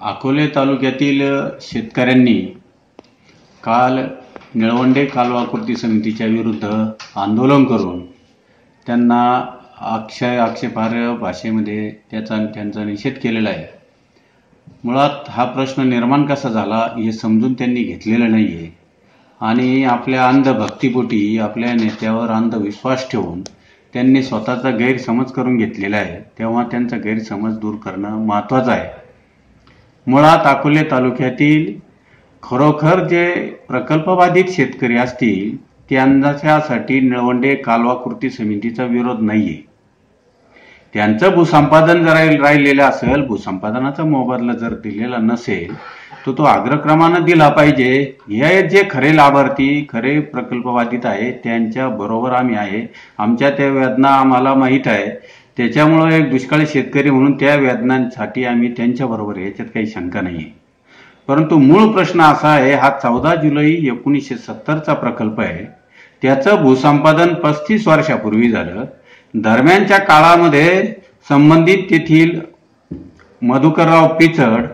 अकोले तालुक्यातील शेतकऱ्यांनी काल निळवंडे कालवा कृती समितीच्या विरुद्ध आंदोलन करून त्यांना अक्षय आक्षेपार्ह भाषेमध्ये त्याचा त्यांचा निषेध केलेला आहे. मुळात हा प्रश्न निर्माण कसा झाला हे समजून त्यांनी घेतलेलं नाही आहे आणि आपल्या अंधभक्तीपोटी आपल्या नेत्यावर अंधविश्वास ठेवून त्यांनी स्वतःचा गैरसमज करून घेतलेला आहे. तेव्हा त्यांचा गैरसमज दूर करणं महत्त्वाचं आहे. मुळात अकोले तालुक्यातील खरोखर जे प्रकल्पबाधित शेतकरी असतील त्यांच्यासाठी निळवंडे कालवा कृती समितीचा विरोध नाहीये. त्यांचं भूसंपादन जर राहिलेलं असेल भूसंपादनाचा मोबदला जर दिलेला नसेल तर तो अग्रक्रमानं दिला पाहिजे. हे जे खरे लाभार्थी खरे प्रकल्पबाधित आहे त्यांच्या बरोबर आम्ही आहे. आमच्या त्या वेदना आम्हाला माहीत आहे. त्याच्यामुळं एक दुष्काळी शेतकरी म्हणून त्या वेदनांसाठी आम्ही त्यांच्या बरोबर याच्यात काही शंका नाही परंतु मूळ प्रश्न असा आहे हा चौदा जुलै एकोणीसशे सत्तरचा प्रकल्प आहे. त्याचं भूसंपादन पस्तीस वर्षापूर्वी झालं. दरम्यानच्या काळामध्ये संबंधित तेथील मधुकरराव पिचड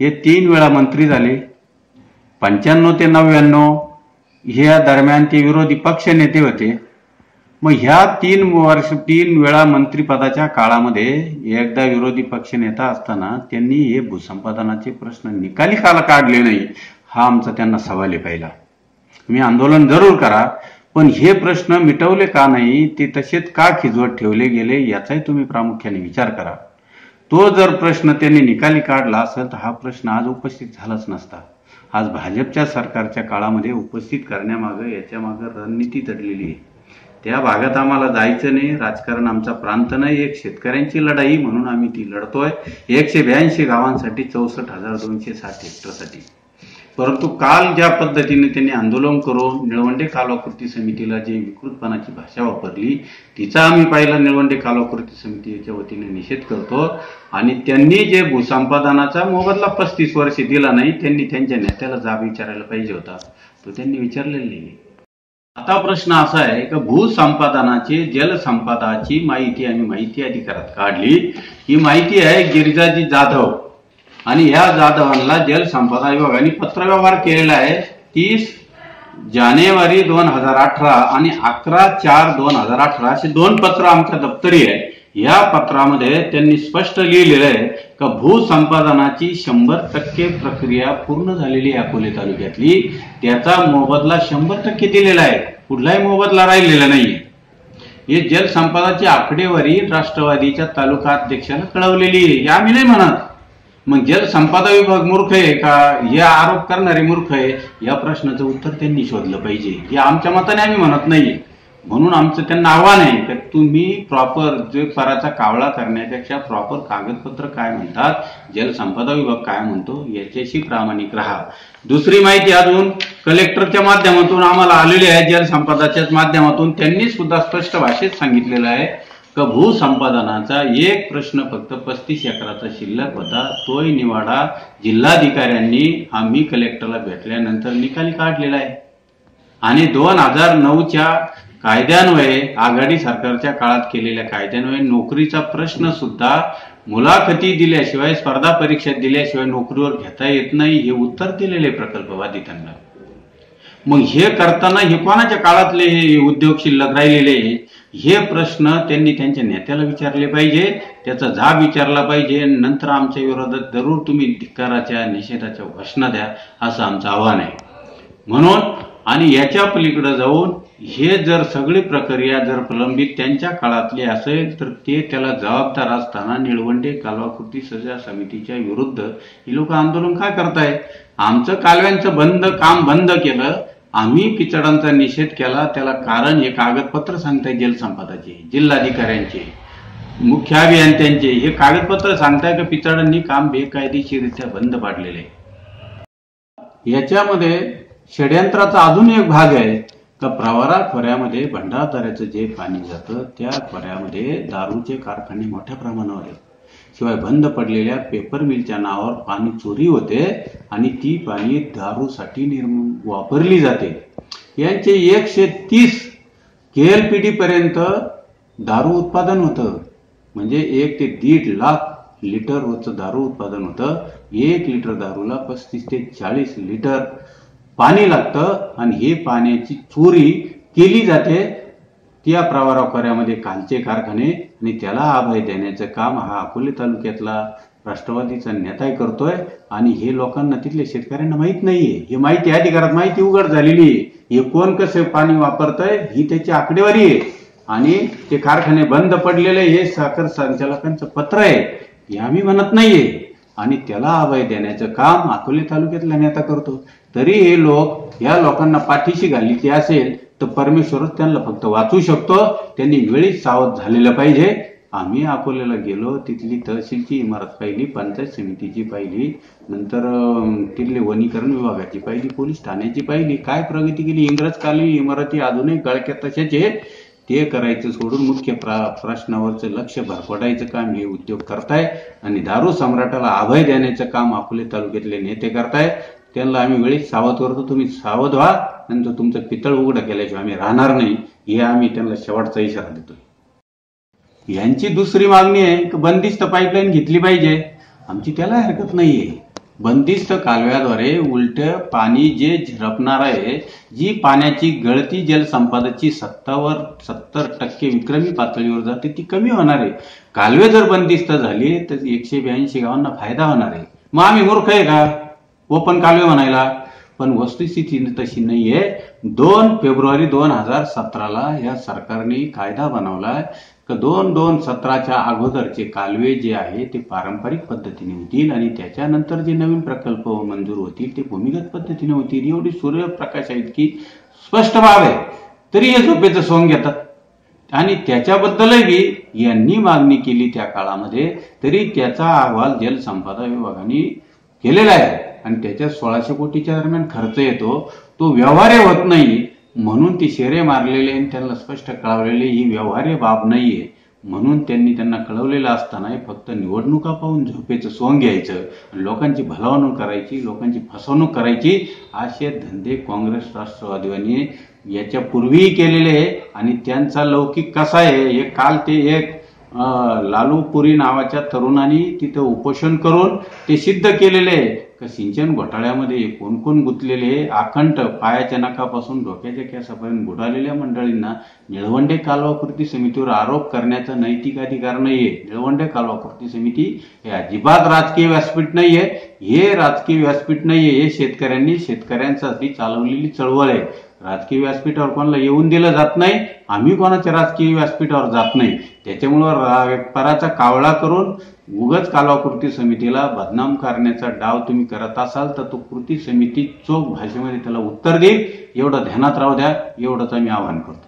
हे तीन वेळा मंत्री झाले. पंच्याण्णव ते नव्याण्णव ह्या दरम्यान ते विरोधी पक्ष नेते होते. मग ह्या तीन वर्ष तीन वेळा मंत्रिपदाच्या काळामध्ये एकदा विरोधी पक्ष नेता असताना त्यांनी हे भूसंपादनाचे प्रश्न निकाली काला काढले नाही हा आमचा त्यांना सवाल आहे पहिला. तुम्ही आंदोलन जरूर करा पण हे प्रश्न मिटवले का नाही ते तसेच का खिजवत ठेवले गेले याचाही तुम्ही प्रामुख्याने विचार करा. तो जर प्रश्न त्यांनी निकाली काढला असेल तर हा प्रश्न आज उपस्थित झालाच नसता. आज भाजपच्या सरकारच्या काळामध्ये उपस्थित करण्यामागं याच्या मागं रणनीती दडलेली आहे. त्या भागात आम्हाला जायचं नाही. राजकारण आमचा प्रांत नाही. एक शेतकऱ्यांची लढाई म्हणून आम्ही ती लढतोय. एकशे ब्याऐंशी गावांसाठी चौसष्ट हजार दोनशे साठ हेक्टरसाठी. परंतु काल ज्या पद्धतीने त्यांनी आंदोलन करून निळवंडे कालवा कृती समितीला जे विकृतपणाची भाषा वापरली तिचा आम्ही पाहिला. निळवंडे कालवा कृती समितीच्या वतीने निषेध करतो. आणि त्यांनी जे भूसंपादनाचा मोबदला पस्तीस वर्षे दिला नाही त्यांनी त्यांच्या नेत्याला जाब विचारायला पाहिजे होता. तो त्यांनी विचारलेला नाही. आता प्रश्न असा आहे की भूसंपादनाची जलसंपादाची माहिती आम्ही माहिती अधिकारात काढली. ही माहिती आहे गिरिजाजी जाधव. आणि ह्या जाधवांना जलसंपदा विभागाने पत्रव्यवहार केलेला आहे. तीस जानेवारी दोन हजार अठरा आणि अकरा चार दोन हजार अठरा असे दोन पत्र आमच्या दप्तरी आहे. या पत्रामध्ये त्यांनी स्पष्ट लिहिलेलं आहे का भूसंपादनाची शंभर टक्के प्रक्रिया पूर्ण झालेली अकोले तालुक्यातली. त्याचा मोबदला शंभर टक्के दिलेला आहे. कुठलाही मोबदला राहिलेला नाही हे जलसंपदाची आकडेवारी राष्ट्रवादीच्या तालुका अध्यक्षाला कळवलेली आहे. हे आम्ही नाही म्हणत. मग जलसंपदा विभाग मूर्ख आहे का? हे आरोप करणारे मूर्ख आहे? या प्रश्नाचं उत्तर त्यांनी शोधलं पाहिजे. हे आमच्या मताने आम्ही म्हणत नाहीये. म्हणून आमचं त्यांना आव्हान आहे की तुम्ही प्रॉपर जे पराचा कावळा करण्यापेक्षा प्रॉपर कागदपत्र काय म्हणतात जलसंपदा विभाग काय म्हणतो याच्याशी प्रामाणिक राहा. दुसरी माहिती अजून कलेक्टरच्या माध्यमातून आम्हाला आलेली आहे जलसंपदाच्याच माध्यमातून. त्यांनी सुद्धा स्पष्ट भाषेत सांगितलेलं आहे का भूसंपादनाचा एक प्रश्न फक्त पस्तीस एकराचा शिल्लक होता तोही निवाडा जिल्हाधिकाऱ्यांनी आम्ही कलेक्टरला भेटल्यानंतर निकाली काढलेला आहे. आणि दोन हजार नऊच्या कायद्यान्वये आघाडी सरकारच्या काळात केलेल्या कायद्यान्वये नोकरीचा प्रश्न सुद्धा मुलाखती दिल्याशिवाय स्पर्धा परीक्षा दिल्याशिवाय नोकरीवर घेता येत नाही हे उत्तर दिलेले प्रकल्पबाधितांना मग हे करताना हे कोणाच्या काळातले हे उद्योग शिल्लक राहिलेले? हे प्रश्न त्यांनी त्यांच्या नेत्याला विचारले पाहिजे त्याचा जाब विचारला पाहिजे नंतर आमच्या विरोधात जरूर तुम्ही धिक्काराच्या निषेधाच्या घोषणा द्या असं आमचं आव्हान आहे. म्हणून आणि याच्या पलीकडे जाऊन हे जर सगळी प्रक्रिया जर प्रलंबित त्यांच्या काळातली असेल तर ते त्याला जबाबदार असताना निळवंडे कालवाकृती सजा समितीच्या विरुद्ध ही लोक आंदोलन काय करताय आमचं कालव्यांचं बंद काम बंद केलं आम्ही पिचडांचा निषेध केला त्याला कारण हे कागदपत्र सांगताय जलसंपदाचे जिल्हाधिकाऱ्यांचे मुख्य अभियंत्यांचे हे कागदपत्र सांगताय की पिचडांनी काम बेकायदेशीरित्या बंद पाडलेले? याच्यामध्ये षडयंत्राचा अजून एक भाग आहे. का प्रवारा खोऱ्यामध्ये भंडारदाऱ्याचं जे पाणी जातं त्या खोऱ्यामध्ये दारूचे कारखाने मोठ्या प्रमाणावर आहेत. शिवाय बंद पडलेल्या पेपर मिलच्या नावावर पाणी चोरी होते आणि ती पाणी दारूसाठी निर्म वापरली जाते. यांचे एकशे तीस के पर्यंत दारू उत्पादन होतं. म्हणजे एक ते दीड लाख लिटर रोजचं दारू उत्पादन होतं. एक लिटर दारूला पस्तीस ते चाळीस लिटर पाणी लागतं आणि हे पाण्याची चोरी केली जाते. त्या प्रवारावकार्यामध्ये कालचे कारखाने आणि त्याला अभय देण्याचं काम हा अकोले तालुक्यातला राष्ट्रवादीचा नेताही करतोय. आणि हे लोकांना तिथल्या शेतकऱ्यांना माहीत नाहीये. हे माहिती अधिकारात माहिती उघड झालेली आहे. हे कोण कसं पाणी वापरतंय ही त्याची आकडेवारी आहे. आणि ते कारखाने बंद पडलेले हे साखर संचालकांचं पत्र आहे. हे आम्ही म्हणत नाहीये. आणि त्याला अभय देण्याचं काम अकोले तालुक्यातला नेता करतो. तरी हे लोक या लोकांना पाठीशी घालायची असेल तर परमेश्वरच त्यांना फक्त वाचू शकतो. त्यांनी वेळीच सावध झालेलं पाहिजे. आम्ही अकोल्याला गेलो तिथली तहसीलची इमारत पाहिली पंचायत समितीची पाहिली नंतर तिथले वनीकरण विभागाची पाहिली पोलीस ठाण्याची पाहिली. काय प्रगती केली? इंग्रजकालीन इमारती अजूनही गळक्या तशाच आहे ते करायचं सोडून मुख्य प्रा- प्रश्नावरचं लक्ष भरपडायचं काम हे उद्योग करताय आणि दारू सम्राटाला अभय देण्याचं काम अकोले तालुक्यातले नेते करताय. त्यांना आम्ही वेळीच सावध करतो. तुम्ही सावध व्हा नंतर तुमचं पितळ उघडं केल्याशिवाय आम्ही राहणार नाही. हे आम्ही त्यांना शेवटचा इशारा देतोय. यांची दुसरी मागणी आहे की बंदिस्त पाईपलाईन घेतली पाहिजे. आमची त्याला हरकत नाहीये. बंदिस्त कालव्याद्वारे उलट पाणी जे झिरपणार आहे जी पाण्याची गळती जलसंपादनची सत्तावर सत्तर टक्के विक्रमी पातळीवर जाते ती कमी होणार आहे. कालवे जर बंदिस्त झाली तर एकशे ब्याऐंशी गावांना फायदा होणार आहे. मग आम्ही मूर्ख आहे का? ओपन कालवे म्हणायला. पण वस्तुस्थिती तशी नाहीये. दोन फेब्रुवारी दोन हजार सतराला या सरकारने कायदा बनवलाय. की दोन दोन सतराच्या अगोदरचे कालवे जे आहे ते पारंपरिक पद्धतीने होतील आणि त्याच्यानंतर जे नवीन प्रकल्प मंजूर होतील ते भूमिगत पद्धतीने होतील. एवढी सूर्यप्रकाश इतकी स्पष्ट बाब आहे. तरी हे झोपेचं सोंग घेतात. आणि त्याच्याबद्दलही बी यांनी मागणी केली त्या काळामध्ये. तरी त्याचा अहवाल जलसंपदा विभागाने केलेला आहे. आणि त्याच्यात सोळाशे कोटीच्या दरम्यान खर्च येतो तो व्यवहार्य होत नाही. म्हणून ते शेरे मारलेले आणि त्यांना स्पष्ट कळवलेले ही व्यवहार्य बाब नाहीये. म्हणून त्यांनी त्यांना कळवलेलं असताना फक्त निवडणुका पाहून झोपेचं सोंग घ्यायचं. आणि लोकांची भलावणूक करायची लोकांची फसवणूक करायची असे धंदे काँग्रेस राष्ट्रवादीवानी याच्या पूर्वीही केलेले आहे. आणि त्यांचा लौकिक कसा आहे हे काल ते एक अं, लालू पुरी नावाच्या तरुणांनी तिथं उपोषण करून ते सिद्ध केलेले आहे. का सिंचन घोटाळ्यामध्ये कोण कोण गुंतलेले आहे पायाच्या नकापासून डोक्याच्या केसापर्यंत बुडालेल्या मंडळींना निळवंडे कालवा कृती समितीवर आरोप करण्याचा नैतिक अधिकार नाहीये. निळवंडे कालवा कृती समिती हे अजिबात राजकीय व्यासपीठ नाहीये. हे राजकीय व्यासपीठ नाहीये. हे शेतकऱ्यांनी शेतकऱ्यांसाठी चालवलेली चळवळ आहे. राजकीय व्यासपीठावर कोणाला येऊन दिलं जात नाही. आम्ही कोणाच्या राजकीय व्यासपीठावर जात नाही. त्याच्यामुळं रा- पराचा कावळा करून उगच कालवा कृती समितीला बदनाम करण्याचा डाव तुम्ही करत असाल तर तो कृती समिती चोख भाषेमध्ये त्याला उत्तर देईल. एवढं ध्यानात राहू द्या. एवढंच आम्ही आवाहन करतो.